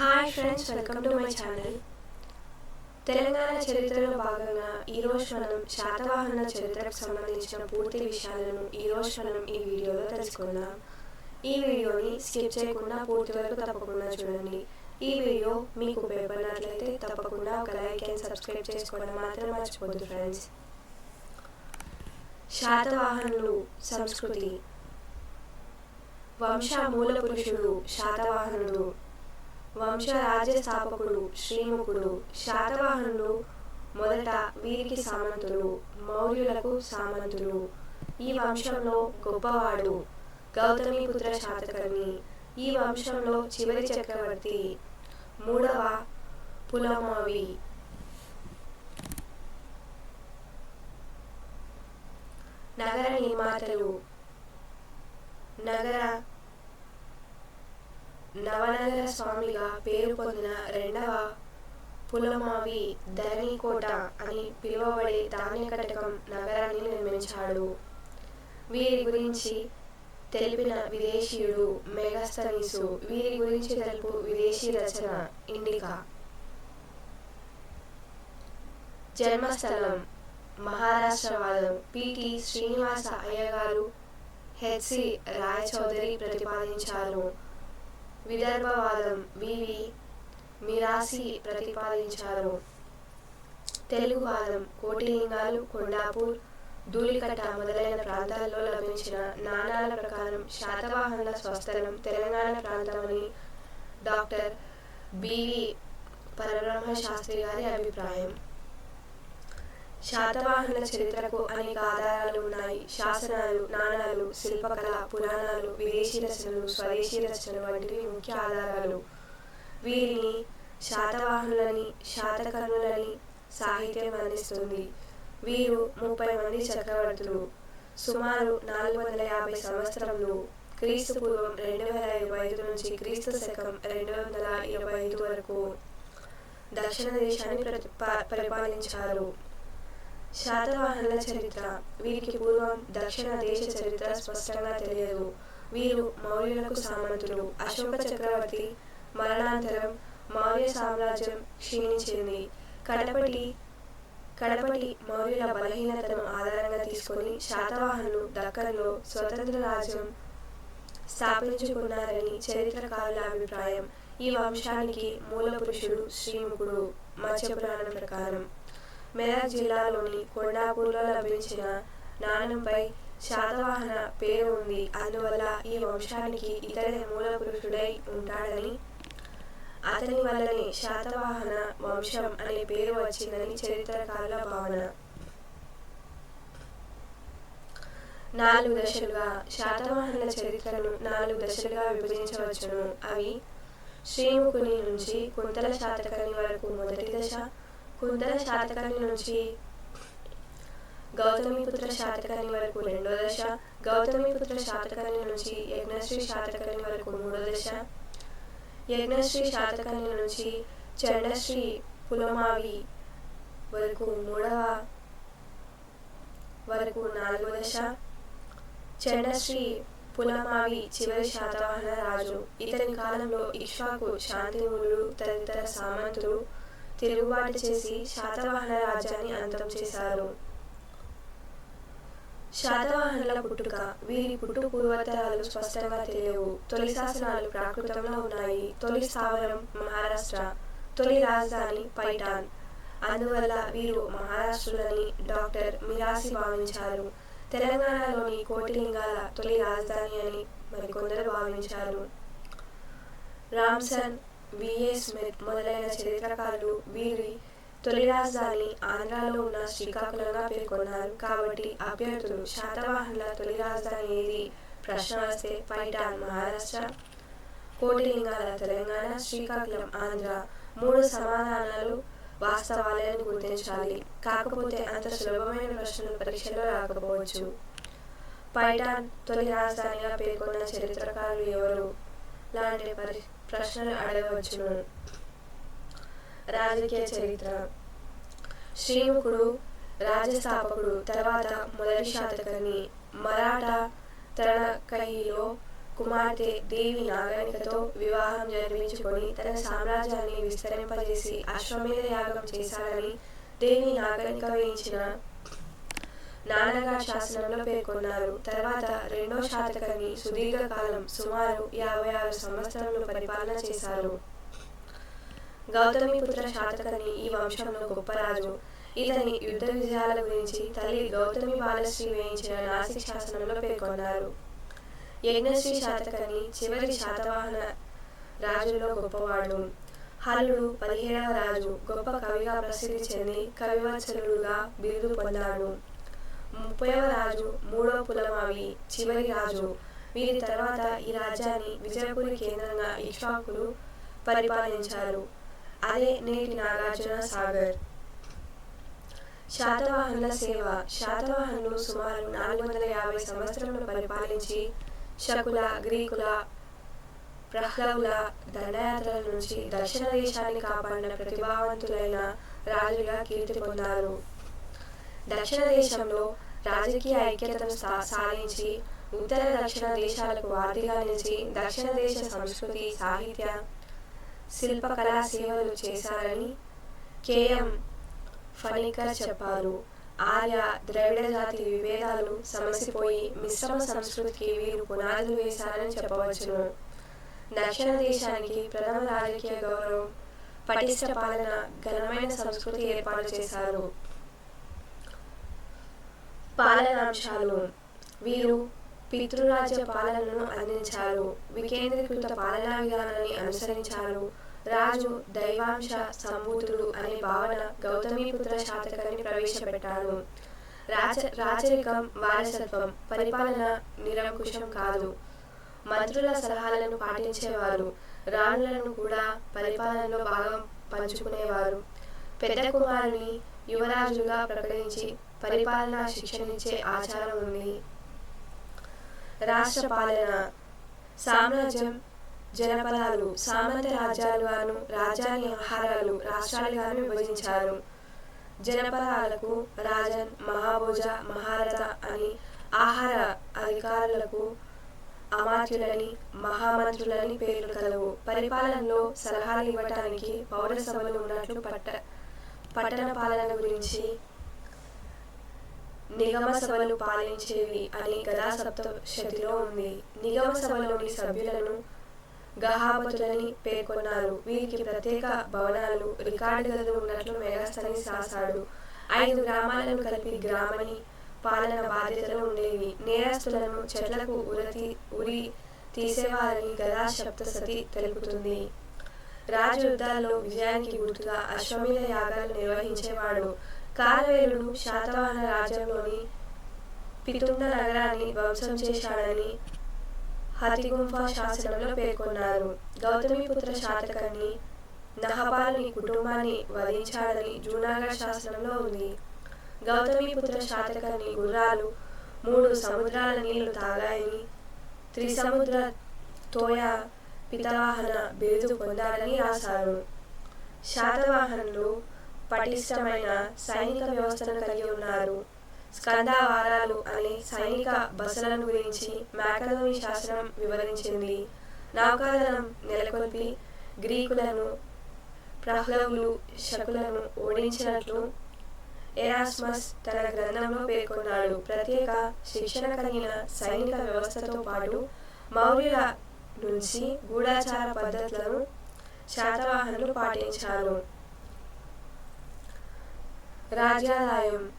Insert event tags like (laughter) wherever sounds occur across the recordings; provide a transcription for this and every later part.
Hi friends welcome to my channel Telangana చరిత్రలో భాగంగా ఈరోజు మనం శాతవాహన చరిత్రకు సంబంధించిన పూర్తి విషయాలను ఈరోజు మనం ఈ వీడియోలో తెలుసుకుందాం. ఈ వీడియోని స్కిప్ చేయకుండా పూర్తి వరకు తప్పకుండా చూడండి. ఈ వీడియో మీకు ఉపయోగపడినట్లయితే తప్పకుండా ఒక లైక్ అండ్ సబ్స్క్రైబ్ చేసుకోవడం మాత్రం మర్చిపోద్దు ఫ్రెండ్స్ శాతవాహనులు సంస్కృతి. వంశ మూల పురుషుడు శాతవాహనుడు. వంశ స్థాపకుడు శ్రీముఖుడు శాతవాహనులు మొదట వీరికి సామంతులు మౌర్యులకు సామంతులు. ఈ వంశంలో గొప్పవాడు గౌతమిపుత్ర శాతకర్ణి. ఈ వంశంలో చివరి చక్రవర్తి మూడవ పులమావి. నగర నిర్మాతలు నగర నవనగర స్వామిగా పేరు పొందిన రెండవ పులమావి ధరణికోట అని పిలువబడే ధాన్యకటకం నగరాన్ని నిర్మించాడు. వీరి గురించి తెలిపిన విదేశీయుడు మెగాస్తనీసు వీరి గురించి తెలుపు విదేశీ రచన ఇండికా. జన్మస్థలం మహారాష్ట్రవాదం. పిటి శ్రీనివాస అయ్యగారు హెచ్సి రాయచౌదరి ప్రతిపాదించారు. విదర్భవాదం వివి మిరాసి ప్రతిపాదించారు. తెలుగువాదం కోటిలింగాలు కొండాపూర్ ధూళికట్ట మొదలైన ప్రాంతాల్లో లభించిన నాణాల ప్రకారం శాతవాహనుల స్వస్థలం తెలంగాణ ప్రాంతమని డాక్టర్ బివి పరబ్రహ్మ శాస్త్రి గారి అభిప్రాయం. శాతవాహనుల చరిత్రకు అనేక ఆధారాలు ఉన్నాయి. శాసనాలు నాణాలు శిల్పకళ పురాణాలు విదేశీ రచనలు స్వదేశీ రచనలు వంటివి ముఖ్య ఆధారాలు. వీరిని శాతవాహనులని శాతకర్ణులని సాహిత్యం అందిస్తుంది. వీరు ముప్పై మంది చక్రవర్తులు. సుమారు నాలుగు వందల యాభై సంవత్సరంలో క్రీస్తు పూర్వం రెండు వేల ఇరవై ఐదు నుంచి క్రీస్తు శకం రెండు వందల ఇరవై ఐదు వరకు దక్షిణ దేశాన్ని ప్రతి పరిపాలించారు. శాతవాహనుల చరిత్ర. వీరికి పూర్వం దక్షిణ దేశ చరిత్ర స్పష్టంగా తెలియదు. వీరు మౌర్యులకు సామంతులు. అశోక చక్రవర్తి మరణాంతరం మౌర్య సామ్రాజ్యం క్షీణించింది. కడపటి కడపటి మౌర్యుల బలహీనతను ఆధారంగా తీసుకొని శాతవాహనులు దక్కన్లో స్వతంత్ర రాజ్యం స్థాపించుకున్నారని చరిత్రకారుల అభిప్రాయం. ఈ వంశానికి మూల పురుషుడు శ్రీముఖుడు. మత్స్యపురాణం ప్రకారం మెదక్ జిల్లాలోని కొండాపూర్లో లభించిన నాణంపై శాతవాహన పేరు ఉంది. అందువల్ల ఈ వంశానికి ఇతడే మూల పురుషుడై ఉంటాడని అతని వల్లనే శాతవాహన వంశం అనే పేరు వచ్చిందని చరిత్రకారుల భావన. నాలుగు దశలుగా శాతవాహనుల చరిత్రను నాలుగు దశలుగా విభజించవచ్చును. అవి శ్రీముఖుని నుంచి కుంతల శాతకని వరకు మొదటి దశ కుందల శాతకర్ణి నుంచి. గౌతమిపుత్ర శాతకర్ణి వరకు రెండో దశ గౌతమిపుత్ర శాతకర్ణి నుంచి యజ్ఞశ్రీ శాతకర్ణి వరకు మూడో దశ యజ్ఞశ్రీ శాతకర్ణి నుంచి చండశ్రీ పులమావి వరకు మూడవ వరకు నాలుగో దశ చండశ్రీ పులమావి చివరి శాతవాహన రాజు. ఇతని కాలంలో ఇక్ష్వాకు శాంతిమూలుడు తదితర సామంతులు తిరుగుబాటు చేసి శాతవాహన రాజ్యాన్ని అంతం చేశారు. శాతవాహనుల పుట్టుక వీరి పుట్టు పూర్వతరాలు స్పష్టంగా తెలియవు. తొలి శాసనాలు ప్రాకృతంలో ఉన్నాయి. తొలి స్థావరం మహారాష్ట్ర తొలి రాజధాని పైటాన్ అందువల్ల వీరు మహారాష్ట్రులని డాక్టర్ మిరాసి భావించారు. తెలంగాణలోని కోటిలింగాల తొలి రాజధాని అని మరికొందరు భావించారు. రామ్సన్ విఏ స్మిత్ మొదలైన చరిత్రకారులు వీరి తొలి రాజధాని ఆంధ్రాలో ఉన్న శ్రీకాకుళంగా పేర్కొన్నారు. కాబట్టి అభ్యర్థులు శాతవాహనుల తొలి రాజధాని ఏది? ప్రశ్న వస్తే పైటాన్ మహారాష్ట్ర. కోటిలింగాల తెలంగాణ శ్రీకాకుళం ఆంధ్ర. మూడు సమాధానాలు వాస్తవాలను గుర్తించాలి. కాకపోతే అంత సులభమైన ప్రశ్నలు పరీక్షలో రాకపోవచ్చు. పైటాన్ తొలి రాజధానిగా పేర్కొన్న చరిత్రకారులు ఎవరు? లాంటి పరి ప్రశ్నలు అడగవచ్చును. రాజకీయ చరిత్ర. శ్రీముఖుడు రాజస్థాపకుడు తర్వాత మొదటి శాతకని మరాఠా తరణకహిలో కుమార్తె దేవి నాగరికతో వివాహం జరిపించుకొని తన సామ్రాజ్యాన్ని విస్తరింపజేసి అశ్వమేధ యాగం చేశాడని దేవి నాగరిక వేయించిన నాన్నగా శాసనంలో పేర్కొన్నారు. తర్వాత రెండో శాతకర్ణి సుదీర్ఘకాలం సుమారు యాభై ఆరు సంవత్సరములు పరిపాలన చేశారు. గౌతమిపుత్ర శాతకని ఈ వంశంలో గొప్పరాజు ఇతని యుద్ధ విజయాల గురించి తల్లి గౌతమి బాలశ్రీ వేయించిన నాసిక్ శాసనంలో పేర్కొన్నారు. యజ్ఞశ్రీ శాతకని చివరి శాతవాహన రాజులో గొప్పవాడు. హల్లుడు పదిహేడవ రాజు. గొప్ప కవిగా ప్రసిద్ధి చెంది కవివత్సలుడుగా బిరుదు పొందాడు. ముప్పైవ రాజు మూడవ పులమావి చివరి రాజు. వీరి తర్వాత ఈ రాజ్యాన్ని విజయపురి కేంద్రంగా ఇక్ష్వాకులు పరిపాలించారు. అదే నేటి నాగార్జున సాగర్. శాతవాహనుల సేవ. శాతవాహనులు సుమారు నాలుగు వందల యాభై సంవత్సరములు పరిపాలించి శకుల గ్రీకుల ప్రహ్లవుల దండయాత్రల నుంచి దక్షిణ దేశాన్ని కాపాడిన ప్రతిభావంతులైన రాజుగా కీర్తి పొందారు. దక్షిణ దేశంలో రాజకీయ ఐక్యతను సా- సాధించి ఉత్తర దక్షిణ దేశాలకు వార్తిగా నిలిచి దక్షిణ దేశ సంస్కృతి సాహిత్య శిల్పకళా సేవలు చేశారని కేఎం ఫణికర్ చెప్పారు. ఆర్య ద్రవిడ జాతి విభేదాలు సమసిపోయి మిశ్రమ సంస్కృతికి వీరు పునాదులు వేశారని చెప్పవచ్చును. దక్షిణ దేశానికి ప్రథమ రాజకీయ గౌరవం పటిష్ట పాలన ఘనమైన సంస్కృతి ఏర్పాటు చేశారు. పాలనాంశాలు వీరు పితృరాజ్య పాలనను అందించారు. వికేంద్రీకృత పాలనా విధానాన్ని అనుసరించారు. రాజు దైవాంశ సంభూతుడు అనే భావన గౌతమిపుత్ర శాతకాన్ని ప్రవేశపెట్టారు. రాచ రాచరికం వారసత్వం పరిపాలన నిరంకుశం కాదు. మంత్రుల సలహాలను పాటించేవారు. రాణులను కూడా పరిపాలనలో భాగం పంచుకునేవారు. పెద్ద కుమారుని యువరాజుగా ప్రకటించి పరిపాలన శిక్షణించే ఆచారం ఉంది. రాష్ట్ర పాలన సామ్రాజ్యం జనపదాలు సామంత రాజ్యాలుగాను రాజ్యాన్ని ఆహారాలు రాష్ట్రాలుగాను విభజించారు. జనపదాలకు రాజన్ మహాభోజ మహారథ అని ఆహార అధికారులకు అమాత్యులని మహామంత్రులని పేర్లు కలవు. పరిపాలనలో సలహాలు ఇవ్వటానికి పౌర సభలు ఉన్నట్లు పట్ట పట్టణ పాలన గురించి నిగమ సభలు పాలించేవి అని గదా సప్తశతిలో ఉంది. నిగమ సభలోని సభ్యులను గహాపతులని పేర్కొన్నారు. వీరికి ప్రత్యేక భవనాలు రికార్డు గదులు ఉన్నట్లు మెగాస్తని రాశాడు ఐదు గ్రామాలను కలిపి గ్రామని పాలన బాధ్యతలు ఉండేవి. నేరస్తులను చెట్లకు ఉరతి ఉరి తీసేవారని గదా సప్తసతి తెలుపుతుంది. రాజు యుద్ధాల్లో విజయానికి గుర్తుగా అశ్వమేధ యాగాలు నిర్వహించేవాడు. కాలవేలుడు శాతవాహన రాజ్యంలోని పితుండ నగరాన్ని ధ్వంసం చేశాడని హతిగుంఫ శాసనంలో పేర్కొన్నారు. గౌతమిపుత్ర శాతకర్ణి నహపాలని కుటుంబాన్ని వధించాడని జూనాగఢ్ శాసనంలో ఉంది. గౌతమిపుత్ర శాతకర్ణి గుర్రాలు మూడు సముద్రాల నీళ్ళు తాగాయని త్రిసముద్ర తోయ పితవాహన బిరుదు పొందాలని రాశారు. శాతవాహనులు పటిష్టమైన సైనిక వ్యవస్థను కలిగి ఉన్నారు. స్కందావారాలు అనే సైనిక బసలను గురించి మ్యాకలోని శాసనం వివరించింది. నౌకాదళం నెలకొల్పి గ్రీకులను ప్రహ్లవులు శకులను ఓడించినట్లు ఎరాస్మస్ తన గ్రంథంలో పేర్కొన్నాడు. ప్రత్యేక శిక్షణ కలిగిన సైనిక వ్యవస్థతో పాటు మౌర్యుల నుంచి గూఢాచార పద్ధతులను శాతవాహనులు పాటించారు. రాజ్యాదాయం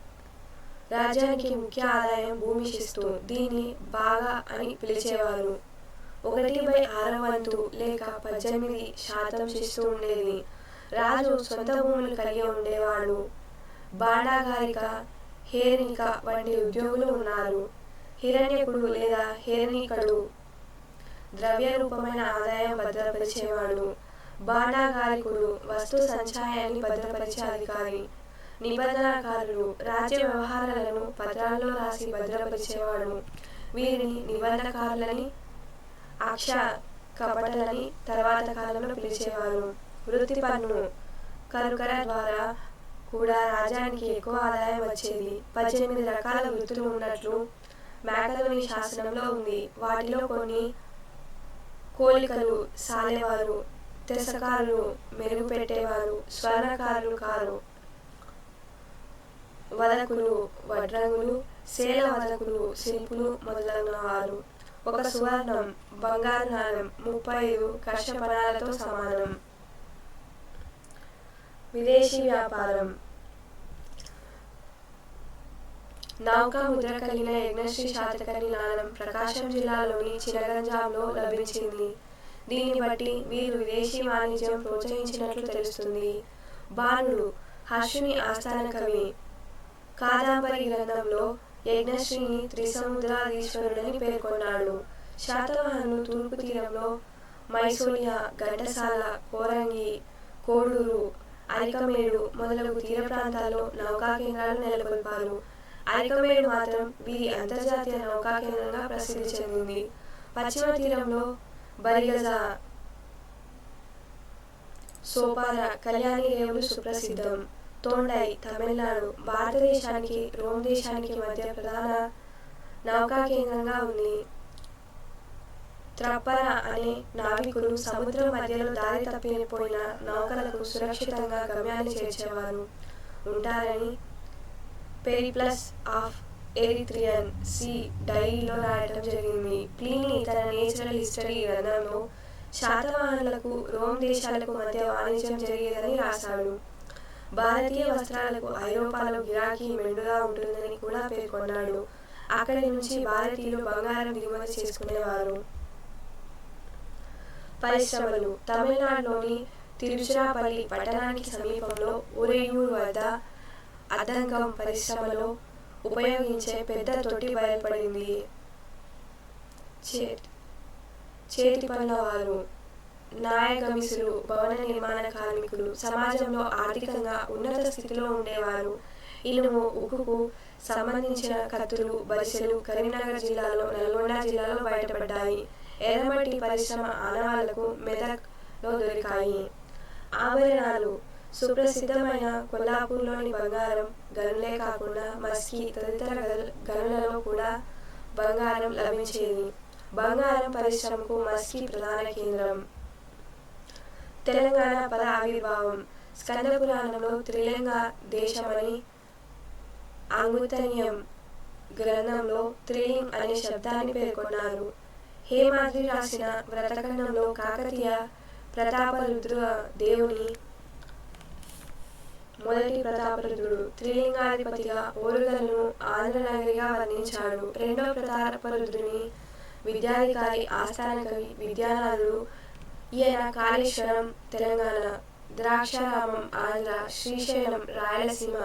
రాజ్యానికి ముఖ్య ఆదాయం భూమి శిస్తు. దీన్ని బాగా అని పిలిచేవారు. ఒకటి బై ఆరు వంతు లేక పద్దెనిమిది శాతం శిస్తు ఉండేది. రాజు సొంత భూములు కలిగి ఉండేవాడు. బాండాగారిక హేరనిక వంటి ఉద్యోగులు ఉన్నారు. హిరణ్యకుడు లేదా హేరణికడు. ద్రవ్య రూపమైన ఆదాయం భద్రపరిచేవాడు. బాణాగారికుడు వస్తు సంచాయాన్ని భద్రపరిచే అధికారి. నిబంధనకారులు రాజ్య వ్యవహారాలను పత్రాల్లో రాసి భద్రపరిచేవాడు వీరిని నిబంధనకారులని అక్ష కపటలని తర్వాత కాలంలో పిలిచేవారు. వృత్తి పన్ను కరుకర ద్వారా కూడా రాజ్యానికి ఎక్కువ ఆదాయం వచ్చేది. పద్దెనిమిది రకాల వృత్తులు ఉన్నట్లు మేకలోని శాసనంలో ఉంది. వాటిలో కొన్ని కోలికలు సాలేవారు తెసకారులు మెరుగుపెట్టేవారు స్వర్ణకారులు కారు. వదకులు వడ్రంగులు శేల వదకులు శిల్పులు మొదలైన వారు ఒక సువర్ణం బంగారు నాణం ముప్పై ఐదు కర్షపణాలతో సమానం. విదేశీ వ్యాపారం. నౌక ముద్ర కలిగిన యజ్ఞశ్రీ శాతకర్ణి నాణం ప్రకాశం జిల్లాలోని చిరగంజాంలో లభించింది. దీన్ని బట్టి వీరు విదేశీ వాణిజ్యం ప్రోత్సహించినట్లు తెలుస్తుంది. బాణుడు హర్షుని ఆస్థాన కవి. కాదాంబరి గ్రంథంలో యజ్ఞశ్రీని త్రిసముద్రాధీశ్వరుడని పేర్కొన్నాడు. శాతవాహను తూర్పు తీరంలో మైసూరియా ఘంటసాల కోరంగి కోడూరు అరికమేడు మొదలగు తీర ప్రాంతాల్లో నౌకా కేంద్రాలు నెలకొల్పారు. అరికమేడు మాత్రం వీరి అంతర్జాతీయ నౌకా కేంద్రంగా ప్రసిద్ధి చెందింది. పశ్చిమ తీరంలో బరిగజ సోపార కళ్యాణి రేవులు సుప్రసిద్ధం. తోండై తమిళనాడు భారతదేశానికి రోమ్ దేశానికి మధ్య ప్రధాన నౌకా కేంద్రంగా ఉంది. త్రప్పర అనే నావికులు సముద్రం మధ్యలో దారి తప్పిపోయిన నౌకలకు సురక్షితంగా గమ్యాన్ని చేర్చేవారు. ఉంటారని పెరిప్లస్ ఆఫ్ ఎరిత్రియన్ సి డైరీలో రాయడం జరిగింది. ప్లీని తన నేచురల్ హిస్టరీ గ్రంథంలో శాతవాహనులకు రోమ్ దేశాలకు మధ్య వాణిజ్యం జరిగేదని రాశాడు. భారతీయ వస్త్రాలకు ఐరోపాలో గిరాకీ మెండుగా ఉంటుందని కూడా పేర్కొన్నాడు. అక్కడి నుంచి భారతీయులు బంగారం దిగుమతి చేసుకునేవారు. పరిశ్రమలు తమిళనాడులోని తిరుచిరాపల్లి పట్టణానికి సమీపంలో ఉరేయూరు వద్ద అద్దంకం పరిశ్రమలో ఉపయోగించే పెద్ద తొట్టి బయలుపడింది. చే- చేతి పనుల వారు నాయగమిసులు భవన నిర్మాణ కార్మికులు సమాజంలో ఆర్థికంగా ఉన్నత స్థితిలో ఉండేవారు. ఇనుము ఉక్కుకు సంబంధించిన కత్తులు బరిసెలు కరీంనగర్ జిల్లాలో నల్గొండ జిల్లాలో బయటపడ్డాయి. ఎర్రమట్టి పరిశ్రమ ఆనవాళ్ళకు మెదక్లో దొరికాయి. ఆభరణాలు సుప్రసిద్ధమైన కొల్లాపూర్లోని బంగారం గనులే కాకుండా మస్కి తదితర గనులలో కూడా బంగారం లభించేది. బంగారం పరిశ్రమకు మస్కి ప్రధాన కేంద్రం. తెలంగాణ పద ఆవిర్భావం. స్కంద పురాణంలో త్రిలింగ దేశమని అంగుతన్యం గ్రంథంలో త్రిలింగ్ అనే శబ్దాన్ని పేర్కొన్నారు. హేమాద్రి రాసిన వ్రతఖండంలో కాకతీయ ప్రతాపరుద్ర దేవుని మొదటి ప్రతాపరుద్రుడు త్రిలింగాధిపతిగా ఓరుగలను ఆంధ్రనగరిగా వర్ణించాడు. రెండవ ప్రతాపరుద్రుని విద్యాధికారి ఆస్థాన కవి విద్యానాథుడు ఈయన కాళేశ్వరం తెలంగాణ ద్రాక్షారామం ఆంధ్ర శ్రీశైలం రాయలసీమ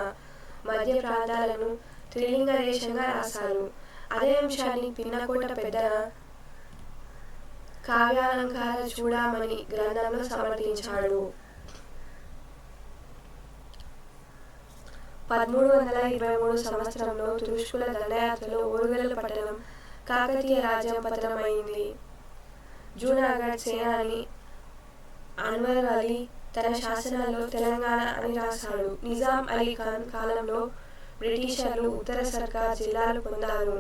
మధ్య ప్రాంతాలను త్రిలింగదేశంగా రాశారు. అదే అంశాన్ని పిన్నకోట పెద్దన కావ్యాలంకార చూడమని గ్రంథంలో సమర్థించాడు పదమూడు వందల ఇరవై మూడు సంవత్సరంలో తురుష్కుల దండయాత్రలో ఓరుగల్లు పట్టణం కాకతీయ రాజ్యం పతనమైంది. జూనాగఢ్ సేనాని అన్వర్ అలీ తన శాసనాల్లో తెలంగాణ అని రాశాడు. నిజాం అలీ ఖాన్ కాలంలో బ్రిటిషర్లు ఉత్తర సర్కార్ జిల్లాలు పొందారు.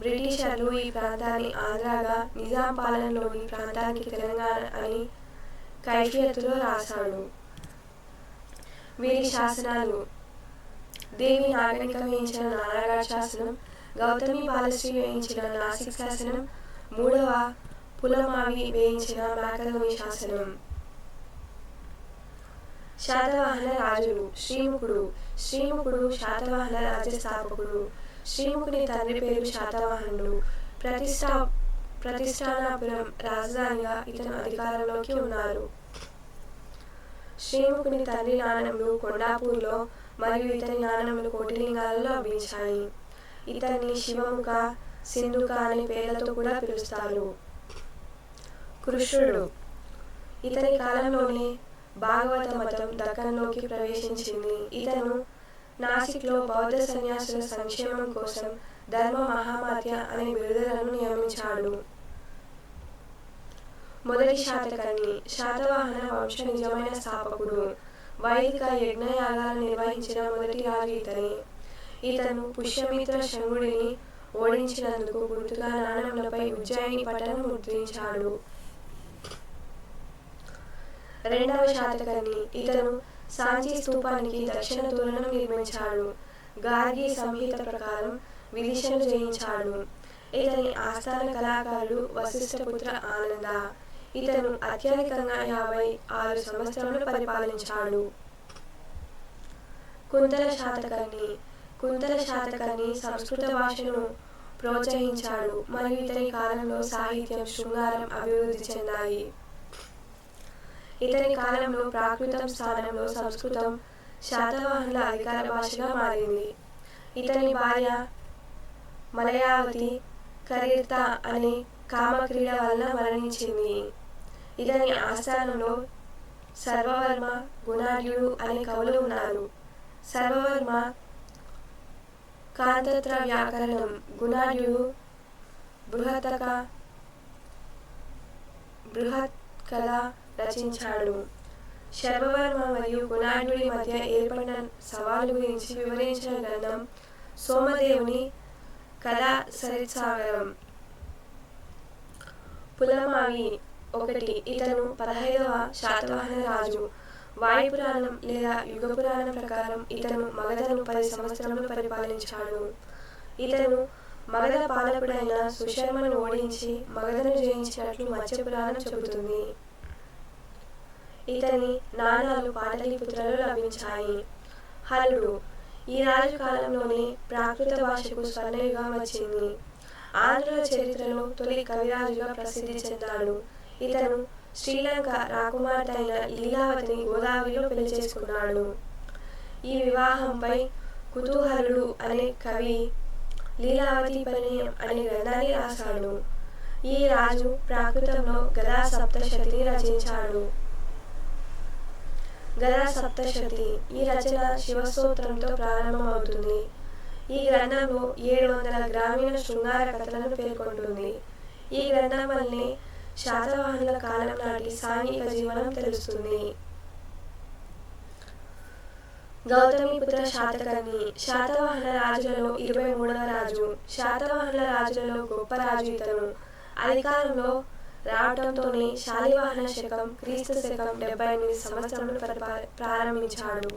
బ్రిటిషర్లు ఈ ప్రాంతాన్ని ఆంధ్రాగా నిజాం పాలనలోని ప్రాంతానికి తెలంగాణ అని కైఫియత్తులో రాశాడు. వీరి శాసనాలు దేవి నాగరిక వేయించిన నారాయణ శాసనం గౌతమి పాలశ్రీ వేయించిన నాసిక్ శాసనం మూడవ పులమావి వేయించిన మేకలోని శాసనం. శాతవాహన రాజులు శ్రీముఖుడు శ్రీముఖుడు శాతవాహన రాజ్యస్థాపకుడు శ్రీముఖుని తండ్రి పేరు శాతవాహనుడు. ప్రతిష్టా ప్రతిష్టానాపురం రాజధానిగా ఇతను అధికారంలోకి ఉన్నారు. శ్రీముఖుని తండ్రి నాణములు కొండాపూర్లో మరియు ఇతని నాణములు కోటిలింగాలలో లభించాయి. ఇతన్ని శివముఖ సింధుక అనే పేర్లతో కూడా పిలుస్తారు. కృష్ణుడు. ఇతని కాలంలోనే భాగవత మతం దక్కన్లోకి ప్రవేశించింది. ఇతను నాసిక్లో బౌద్ధ సన్యాసుల సంక్షేమం కోసం ధర్మ మహామాత్య అనే బిరుదులను నియమించాడు. మొదటి శాతకర్ణి శాతవాహన వంశ నిజమైన స్థాపకుడు. వైదిక యజ్ఞయాగాలు నిర్వహించిన మొదటి రాజు ఇతని. ఇతను పుష్యమిత్ర శంగుడిని ఓడించినందుకు గుర్తుగా నాణెంలపై ఉజ్జయిని పట్టణం ముద్రించాడు. రెండవ శాతకర్ణి. ఇతను సాంచి స్తూపానికి దక్షిణ తోరణం నిర్మించాడు. గార్గి సంహిత ప్రకారం విదిశను జయించాడు. ఇతని ఆస్థాన కళాకారుడు వశిష్ఠపుత్ర ఆనంద. ఇతను అత్యధికంగా యాభై ఆరు సంవత్సరములు పరిపాలించాడు. కుంతల శాతకర్ణి. కుంతల శాతకర్ణి సంస్కృత భాషను ప్రోత్సహించాడు మరియు ఇతని కాలంలో సాహిత్యం శృంగారం అభివృద్ధి చెందాయి. ఇతని కాలంలో ప్రాకృతం స్థానంలో సంస్కృతం శాతవాహనుల అధికార భాషగా మారింది. ఇతని భార్య మలయావతి కరీర్త అనే కామక్రీడ వలన మరణించింది. ఇతని ఆస్థానంలో సర్వవర్మ గుణార్యుడు అనే కవులు ఉన్నారు. సర్వవర్మ కాంతత్ర వ్యాకరణం. గుణార్యుడు బృహతక బృహత్ కళ రచించాడు. శర్వవర్మ మరియు గుణాఢ్యుడి మధ్య ఏర్పడిన సవాలు గురించి వివరించిన గ్రంథం సోమదేవుని కథా సరిత్సాగరం పులమావి ఒకటి ఇతను పదహైదవ శాతవాహన రాజు. వాయుపురాణం లేదా యుగపురాణం ప్రకారం ఇతను మగధను పది సంవత్సరములు పరిపాలించాడు. ఇతను మగధ పాలకుడైన సుశర్మను ఓడించి మగధను జయించినట్లు మత్స్యపురాణం చెబుతుంది. ఇతని నాణాలు పాటలీపుత్రలో లభించాయి. హలుడు ఈ రాజు కాలంలోనే ప్రాకృత భాషకు స్వర్ణయుగం వచ్చింది. ఆంధ్రుల చరిత్రలో తొలి కవిరాజుగా ప్రసిద్ధి చెందాడు. ఇతను శ్రీలంక రాకుమార్తె అయిన లీలావతిని గోదావరిలో పెళ్ళి చేసుకున్నాడు. ఈ వివాహంపై కుతూహలుడు అనే కవి లీలావతి పరిణయం అనే గ్రంథాన్ని రాశాడు. ఈ రాజు ప్రాకృతంలో గదా సప్తశతిని రచించాడు. గదా సప్తశతి. ఈ రచన శివస్తోత్రంతో ప్రారంభమవుతుంది. ఈ గ్రంథంలో ఏడు వందల గ్రామీణ శృంగార కథలను పేర్కొంటుంది. ఈ గ్రంథం వల్లనే శాతవాహనుల కాలం నాటి సాంఘిక జీవనం తెలుస్తుంది. గౌతమిపుత్ర శాతకర్ణి. శాతవాహన రాజులలో ఇరవై మూడవ రాజు. శాతవాహనుల రాజులలో గొప్ప రాజు ఇతను. అధికారంలో రావటంతోనే శాలివాహన శకం క్రీస్తు శకం డెబ్బై ఎనిమిది సంవత్సరములు ప్రారంభించాడు.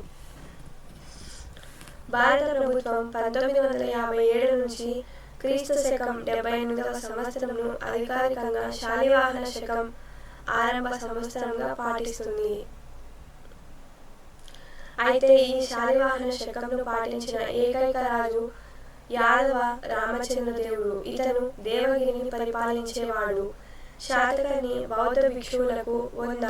భారత ప్రభుత్వం పంతొమ్మిది వందల యాభై ఏడు నుంచి క్రీస్తు శకం డెబ్బై ఎనిమిదవ సంవత్సరంను అధికారికంగా శాలివాహన శకం ఆరంభ సంవత్సరంగా పాటిస్తుంది. అయితే ఈ శాలివాహన శకంను పాటించిన ఏకైక రాజు యాదవ రామచంద్రదేవుడు. ఇతను దేవగిరిని పరిపాలించేవాడు. శాతకర్ణి బౌద్ధ భిక్షువులకు వంద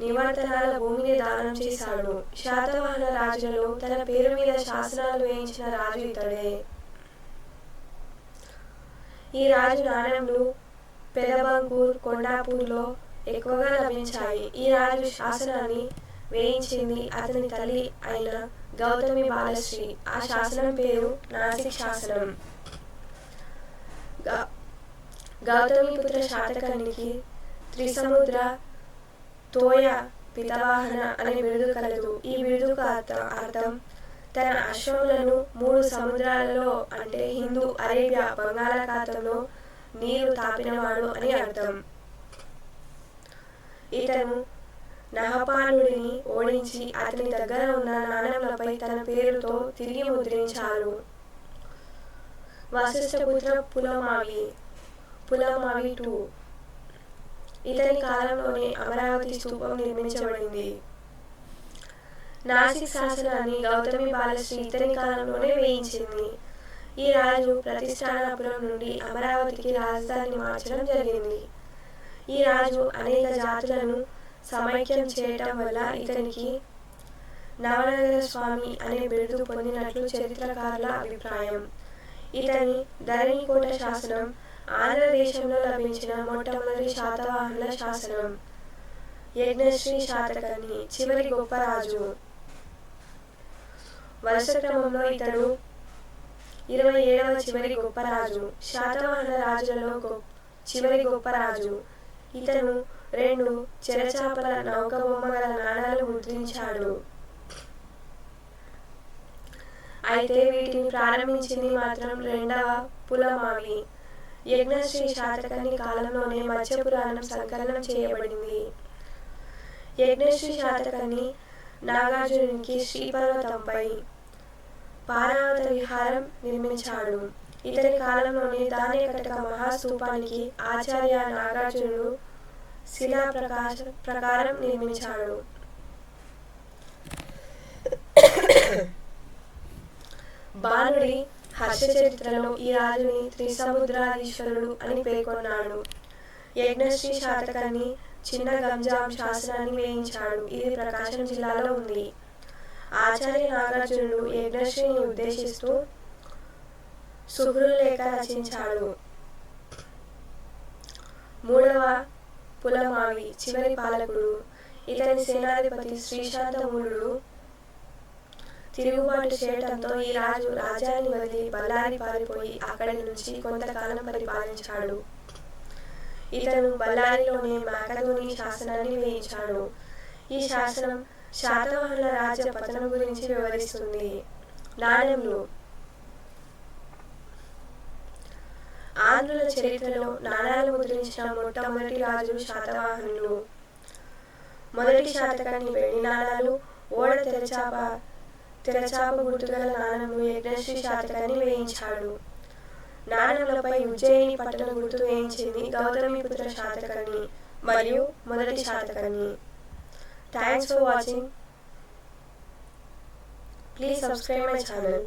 నివర్తనాల భూమిని దానం చేశాడు. శాతవాహన రాజులలో తన పేరు మీద శాసనాలు వేయించిన రాజు ఇతడే. ఈ రాజు నాణ్యములు పెదబంగూర్ కొండాపూర్లో ఎక్కువగా లభించాయి. ఈ రాజు శాసనాన్ని వేయించింది అతని తల్లి అయిన గౌతమి బాలశ్రీ. ఆ శాసనం పేరు నాసిక్ శాసనం. గ- గౌతమిపుత్ర శాతకర్ణికి త్రిసముద్ర తోయ పితవాహన అనే బిరుదు కలదు. ఈ బిరుదుకు అర్థం తన అశ్వములను మూడు సముద్రాలలో అంటే హిందూ అరేబియా బంగాళాఖాతంలో నీరు తాపినవాడు అని అర్థం. ఇతను నహపానుడిని ఓడించి అతని దగ్గర ఉన్న నాణ్యములపై తన పేరుతో తిరిగి ముద్రించారు. వశిష్ఠపుత్ర పులమావి పులమావి టూ ఇతని కాలంలోనే అమరావతి స్థూపం నిర్మించబడింది. నాసిక్ శాసనాన్ని గౌతమి బాలశ్రీ ఇతని కాలంలోనే వేయించింది. ఈ రాజు ప్రతిష్టానాపురం నుండి అమరావతికి రాజధాని మార్చడం జరిగింది. ఈ రాజు అనేక జాతులను సమైక్యం చేయటం వల్ల ఇతనికి నవనగర స్వామి అనే బిరుదు పొందినట్లు చరిత్రకారుల అభిప్రాయం. ఇతని ధరణికోట శాసనం ఆంధ్రదేశంలో లభించిన మొట్టమొదటి శాతవాహనుల శాసనం. యజ్ఞశ్రీ శాతకర్ణి చివరి గొప్ప రాజు. వరుస క్రమంలో ఇతడు ఇరవై ఏడవ చివరి గొప్ప రాజు. శాతవాహన రాజులలో చివరి గొప్ప రాజు. ఇతను రెండు చెరచాపల నౌక బొమ్మల నాణాలు ముద్రించాడు. అయితే వీటిని ప్రారంభించింది మాత్రం రెండవ పులమావి. యజ్ఞశ్రీ శాతకర్ణి కాలంలోనే మత్స్యపురాణం సంకలనం చేయబడింది. యజ్ఞశ్రీ శాతకర్ణి నాగార్జునునికి శ్రీపర్వతంపై పారావత విహారం నిర్మించాడు. ఇతని కాలంలోనే దానేకటక మహాస్తూపానికి ఆచార్య నాగార్జునుడు శిలా ప్రకాశ ప్రకారం నిర్మించాడు. (coughs) హర్ష చరిత్రలో ఈ రాజుని త్రిసముద్రాధీశ్వరుడు అని పేర్కొన్నాడు. యజ్ఞశ్రీ శాతకాన్ని చిన్న గంజాం శాసనాన్ని వేయించాడు. ఇది ప్రకాశం జిల్లాలో ఉంది. ఆచార్య నాగార్జునుడు యజ్ఞశ్రీని ఉద్దేశిస్తూ సుహృలేఖ రచించాడు. మూడవ పులమావి చివరి పాలకుడు. ఇతని సేనాధిపతి శ్రీశాంతమూరుడు తిరుగుబాటు చేయటంతో ఈ రాజు రాజ్యాన్ని వదిలి బళ్ళారి పారిపోయి అక్కడి నుంచి కొంతకాలం పరిపాలించాడు. ఇతను బళ్ళారిలోనే మాకధుని శాసనాన్ని వేయించాడు. ఈ శాసనం శాతవాహనుల రాజ పతనం గురించి వివరిస్తుంది. నాణ్యములు. ఆంధ్రుల చరిత్రలో నాణాలు ముద్రించిన మొట్టమొదటి రాజు శాతవాహనులు. మొదటి శాతకాన్ని వెండి నాణాలు ఓడ తెరచాప తెరచాప గుర్తుగల నాణంను యజ్ఞశ్రీ శాతకాన్ని వేయించాడు. నాణములపై ఉజ్జయిని పట్టణ గుర్తు వేయించింది గౌతమిపుత్ర శాతకని మరియు మొదటి Satakarni thanks for watching please subscribe my channel